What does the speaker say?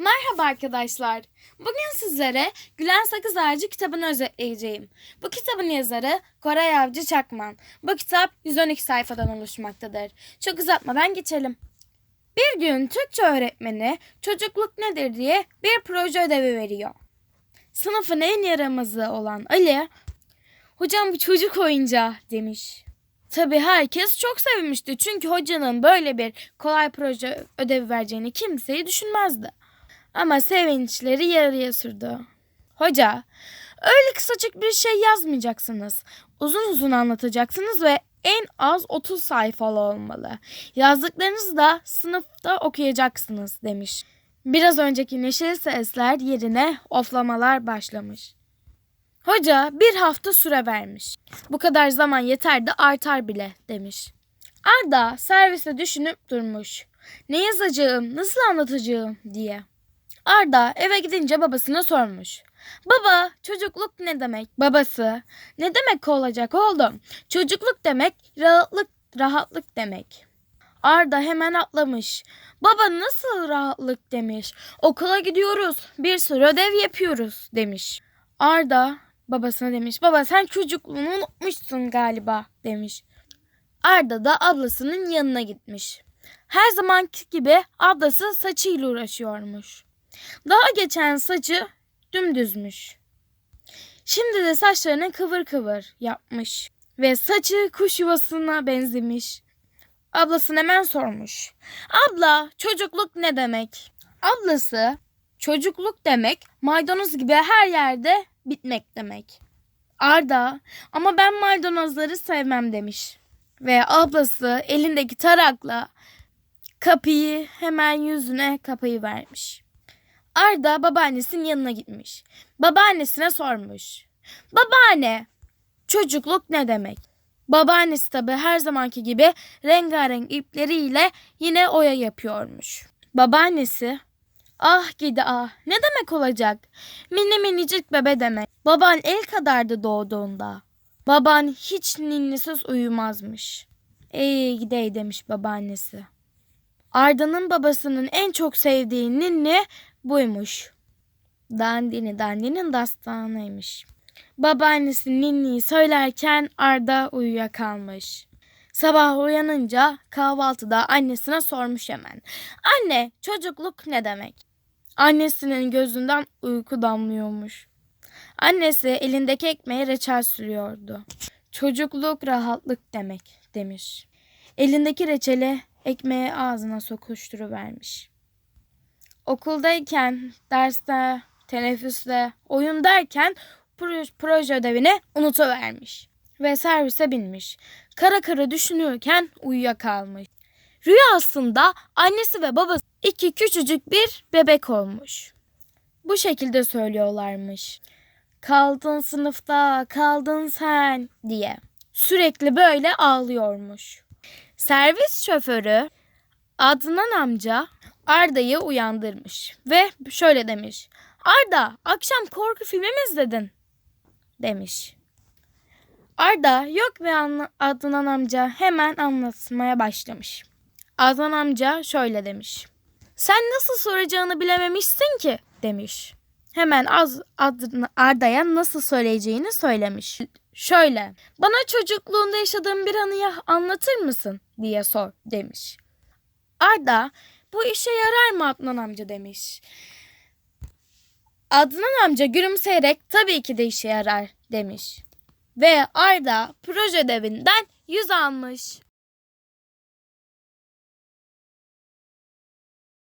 Merhaba arkadaşlar. Bugün sizlere Gülen Sakız Ağacı kitabını özetleyeceğim. Bu kitabın yazarı Koray Avcı Çakman. Bu kitap 112 sayfadan oluşmaktadır. Çok uzatmadan geçelim. Bir gün Türkçe öğretmeni çocukluk nedir diye bir proje ödevi veriyor. Sınıfın en yaramazı olan Ali, hocam bu çocuk oyuncağı demiş. Tabii herkes çok sevinmişti çünkü hocanın böyle bir kolay proje ödevi vereceğini kimseyi düşünmezdi. Ama sevinçleri yarıya sürdü. Hoca, öyle kısacık bir şey yazmayacaksınız. Uzun uzun anlatacaksınız ve en az 30 sayfalı olmalı. Yazdıklarınızı da sınıfta okuyacaksınız demiş. Biraz önceki neşeli sesler yerine oflamalar başlamış. Hoca bir hafta süre vermiş. Bu kadar zaman yeter de artar bile demiş. Arda serviste düşünüp durmuş. Ne yazacağım, nasıl anlatacağım diye. Arda eve gidince babasına sormuş. Baba, çocukluk ne demek? Babası, ne demek olacak oğlum? Çocukluk demek rahatlık, rahatlık demek. Arda hemen atlamış. Baba nasıl rahatlık demiş. Okula gidiyoruz, bir sürü ödev yapıyoruz demiş. Arda babasına demiş. Baba sen çocukluğunu unutmuşsun galiba demiş. Arda da ablasının yanına gitmiş. Her zamanki gibi ablası saçıyla uğraşıyormuş. Daha geçen saçı dümdüzmüş. Şimdi de saçlarını kıvır kıvır yapmış ve saçı kuş yuvasına benzemiş. Ablasını hemen sormuş. Abla çocukluk ne demek? Ablası çocukluk demek maydanoz gibi her yerde bitmek demek. Arda ama ben maydanozları sevmem demiş. Ve ablası elindeki tarakla kapıyı hemen yüzüne kapıyı vermiş. Arda babaannesinin yanına gitmiş. Babaannesine sormuş. Babaanne, çocukluk ne demek? Babaannesi tabi her zamanki gibi rengarenk ipleriyle yine oya yapıyormuş. Babaannesi, ah gidi ah ne demek olacak? Mini minicik bebe demek. Baban el kadardı doğduğunda. Baban hiç ninnisiz uyumazmış. Ey gidey demiş babaannesi. Arda'nın babasının en çok sevdiği ninni buymuş. Dandini dandinin dastanıymış. Babaannesi ninniyi söylerken Arda uyuyakalmış. Sabah uyanınca kahvaltıda annesine sormuş hemen. Anne çocukluk ne demek? Annesinin gözünden uyku damlıyormuş. Annesi elindeki ekmeğe reçel sürüyordu. Çocukluk rahatlık demek demiş. Elindeki reçeli ekmeği ağzına sokuşturuvermiş. Okuldayken, derste, teneffüste, oyun derken proje, ödevini unutuvermiş. Ve servise binmiş. Kara kara düşünürken uyuyakalmış. Rüyasında annesi ve babası iki küçücük bir bebek olmuş. Bu şekilde söylüyorlarmış. Kaldın sınıfta, kaldın sen diye. Sürekli böyle ağlıyormuş. Servis şoförü Adnan amca Arda'yı uyandırmış ve şöyle demiş. Arda akşam korku filmi mi izledin? Demiş. Arda yok ve Adnan amca hemen anlatmaya başlamış. Adnan amca şöyle demiş. Sen nasıl soracağını bilememişsin ki demiş. Hemen az Arda'ya nasıl söyleyeceğini söylemiş. Şöyle, bana çocukluğunda yaşadığın bir anıyı anlatır mısın diye sor demiş. Arda, bu işe yarar mı Adnan amca demiş. Adnan amca gülümseyerek tabii ki de işe yarar demiş. Ve Arda proje ödevinden 100 almış.